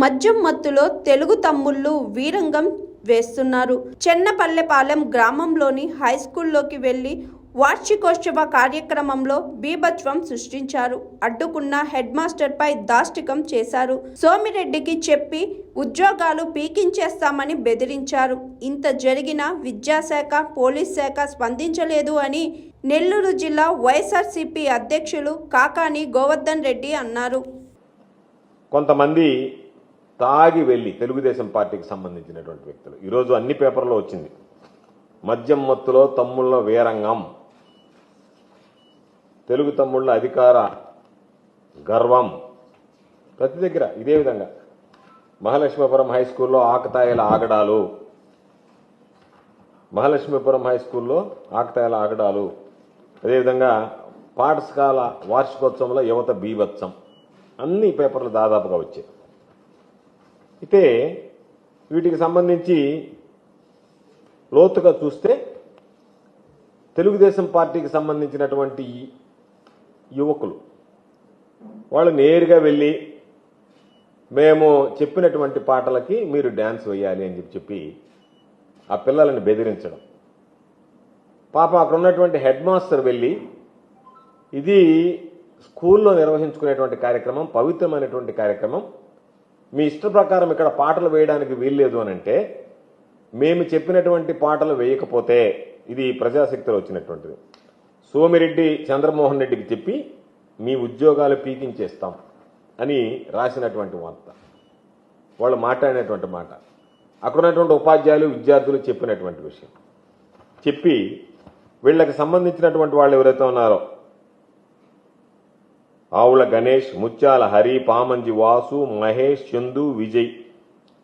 మద్యం మత్తులో తెలుగు తమ్ముళ్ళు వీరంగం వేస్తున్నారు. చెన్నపల్లెపాలెం గ్రామంలోని హై స్కూల్లోకి వెళ్ళి వార్షికోత్సవ కార్యక్రమంలో బీభత్వం సృష్టించారు. అడ్డుకున్న హెడ్ మాస్టర్పై దాష్టికం చేశారు. సోమిరెడ్డికి చెప్పి ఉద్యోగాలు పీకించేస్తామని బెదిరించారు. ఇంత జరిగిన విద్యాశాఖ పోలీస్ శాఖ స్పందించలేదు అని నెల్లూరు జిల్లా వైఎస్ఆర్సీపీ అధ్యక్షులు కాకాని గోవర్ధన్ రెడ్డి అన్నారు. కొంతమంది తాగి వెళ్ళి తెలుగుదేశం పార్టీకి సంబంధించినటువంటి వ్యక్తులు. ఈరోజు అన్ని పేపర్లో వచ్చింది. మద్యం మత్తులో తమ్ముళ్ళ వీరంగం. తెలుగు తమ్ముళ్ళ అధికార గర్వం. ప్రతి దగ్గర ఇదే విధంగా. మహాలక్ష్మీపురం హై స్కూల్లో ఆకతాయిల ఆగడాలు. మహాలక్ష్మీపురం హై స్కూల్లో ఆకతాయిల ఆగడాలు. అదేవిధంగా పాఠశాల వార్షికోత్సవంలో యువత బీభత్సం. అన్ని పేపర్లు దాదాపుగా వచ్చాయి. అయితే వీటికి సంబంధించి లోతుగా చూస్తే తెలుగుదేశం పార్టీకి సంబంధించినటువంటి యువకులు వాళ్ళు నేరుగా వెళ్ళి మేము చెప్పినటువంటి పాటలకి మీరు డ్యాన్స్ వేయాలి అని చెప్పి చెప్పి ఆ పిల్లలను బెదిరించడం. పాప అక్కడ ఉన్నటువంటి హెడ్ మాస్టర్ వెళ్ళి ఇది స్కూల్లో నిర్వహించుకునేటువంటి కార్యక్రమం పవిత్రమైనటువంటి కార్యక్రమం. మీ ఇష్ట ప్రకారం ఇక్కడ పాటలు వేయడానికి వీల్లేదు అని అంటే మేము చెప్పినటువంటి పాటలు వేయకపోతే ఇది ప్రజాశక్తిలో వచ్చినటువంటిది. సోమిరెడ్డి చంద్రమోహన్ రెడ్డికి చెప్పి మీ ఉద్యోగాలు పీకించేస్తాం అని రాసినటువంటి వార్త. వాళ్ళు మాట్లాడినటువంటి మాట. అక్కడ ఉన్నటువంటి ఉపాధ్యాయులు విద్యార్థులు చెప్పినటువంటి విషయం. చెప్పి వీళ్ళకి సంబంధించినటువంటి వాళ్ళు ఎవరైతే ఉన్నారో ఆవుల గణేష్ ముత్యాల హరి పామంజి వాసు మహేష్ చందు విజయ్.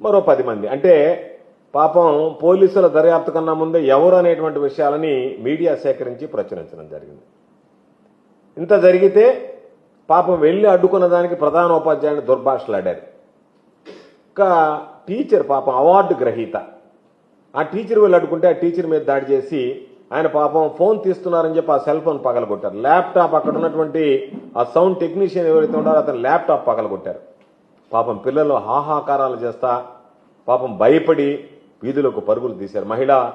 మరో పది మంది. అంటే పాపం పోలీసుల దర్యాప్తు కన్నా ముందే ఎవరు అనేటువంటి విషయాలని మీడియా సేకరించి ప్రచురించడం జరిగింది. ఇంత జరిగితే పాపం వెళ్ళి అడ్డుకున్న దానికి ప్రధాన ఉపాధ్యాయుని దుర్భాషలాడారు ఇంకా టీచర్ పాపం అవార్డు గ్రహీత. ఆ టీచర్ వెళ్ళి అడ్డుకుంటే ఆ టీచర్ మీద దాడి చేసి ఆయన పాపం ఫోన్ తీస్తున్నారని చెప్పి ఆ సెల్ ఫోన్ పగలగొట్టారు. ల్యాప్టాప్ అక్కడ ఉన్నటువంటి ఆ సౌండ్ టెక్నీషియన్ ఎవరైతే ఉన్నారో అతను ల్యాప్టాప్ పగలగొట్టారు. పాపం పిల్లలు హాహాకారాలు చేస్తా పాపం భయపడి వీధులకు పరుగులు తీశారు. మహిళా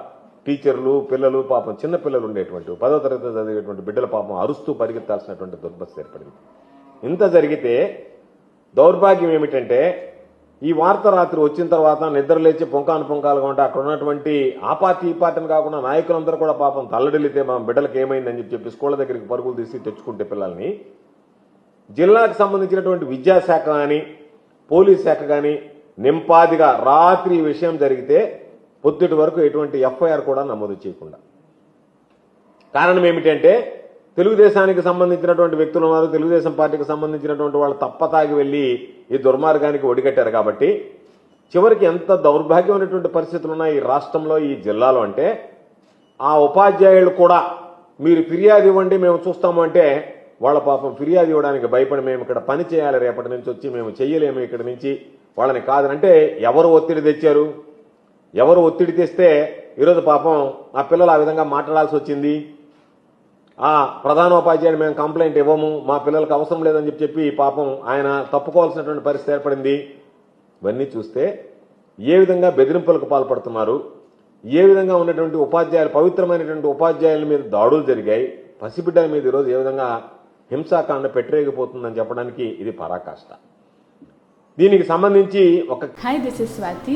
టీచర్లు పిల్లలు పాపం చిన్న పిల్లలు ఉండేటువంటి పదో తరగతి చదివేటువంటి బిడ్డల పాపం అరుస్తూ పరిగెత్తాల్సినటువంటి దుర్భస్థ ఏర్పడింది. ఇంత జరిగితే దౌర్భాగ్యం ఏమిటంటే ఈ వార్త రాత్రి వచ్చిన తర్వాత నిద్ర లేచి పొంకాను పొంకాలుగా ఉంటే అక్కడ ఉన్నటువంటి ఆ పార్టీ ఈ పార్టీని కాకుండా నాయకులందరూ కూడా పాపం తల్లడిల్లితే మా బిడ్డలకు ఏమైందని చెప్పి చెప్పి స్కూళ్ళ దగ్గరికి పరుగులు తీసి తెచ్చుకుంటే పిల్లల్ని. జిల్లాకు సంబంధించినటువంటి విద్యాశాఖ కానీ పోలీస్ శాఖ కానీ నింపాదిగా రాత్రి విషయం జరిగితే పొద్దుటి వరకు ఎటువంటి ఎఫ్ఐఆర్ కూడా నమోదు చేయకుండా. కారణం ఏమిటంటే తెలుగుదేశానికి సంబంధించినటువంటి వ్యక్తులు ఉన్నారు తెలుగుదేశం పార్టీకి సంబంధించినటువంటి వాళ్ళు తప్పతాగి వెళ్ళి ఈ దుర్మార్గానికి ఒడిగట్టారు కాబట్టి చివరికి ఎంత దౌర్భాగ్యమైనటువంటి పరిస్థితులు ఉన్నాయి ఈ రాష్ట్రంలో ఈ జిల్లాలో అంటే ఆ ఉపాధ్యాయులు కూడా మీరు ఫిర్యాదు ఇవ్వండి మేము చూస్తాము అంటే వాళ్ళ పాపం ఫిర్యాదు ఇవ్వడానికి భయపడి మేము ఇక్కడ పని చేయాలి రేపటి నుంచి వచ్చి మేము చెయ్యలేము ఇక్కడ నుంచి వాళ్ళని కాదనంటే ఎవరు ఒత్తిడి తెచ్చారు? ఎవరు ఒత్తిడి తెస్తే ఈరోజు పాపం ఆ పిల్లలు ఆ విధంగా మాట్లాడాల్సి వచ్చింది? ఆ ప్రధానోపాధ్యాయుని మేము కంప్లైంట్ ఇవ్వము మా పిల్లలకు అవసరం లేదని చెప్పి చెప్పి పాపం ఆయన తప్పుకోవాల్సినటువంటి పరిస్థితి ఏర్పడింది. ఇవన్నీ చూస్తే ఏ విధంగా బెదిరింపులకు పాల్పడుతున్నారు ఏ విధంగా ఉన్నటువంటి ఉపాధ్యాయులు పవిత్రమైనటువంటి ఉపాధ్యాయుల మీద దాడులు జరిగాయి పసిబిడ్డల మీద ఈరోజు ఏ విధంగా హింసాకాండ పెట్టరేగిపోతుందని చెప్పడానికి ఇది పరాకాష్ట. దీనికి సంబంధించి ఒక hi this is Swathi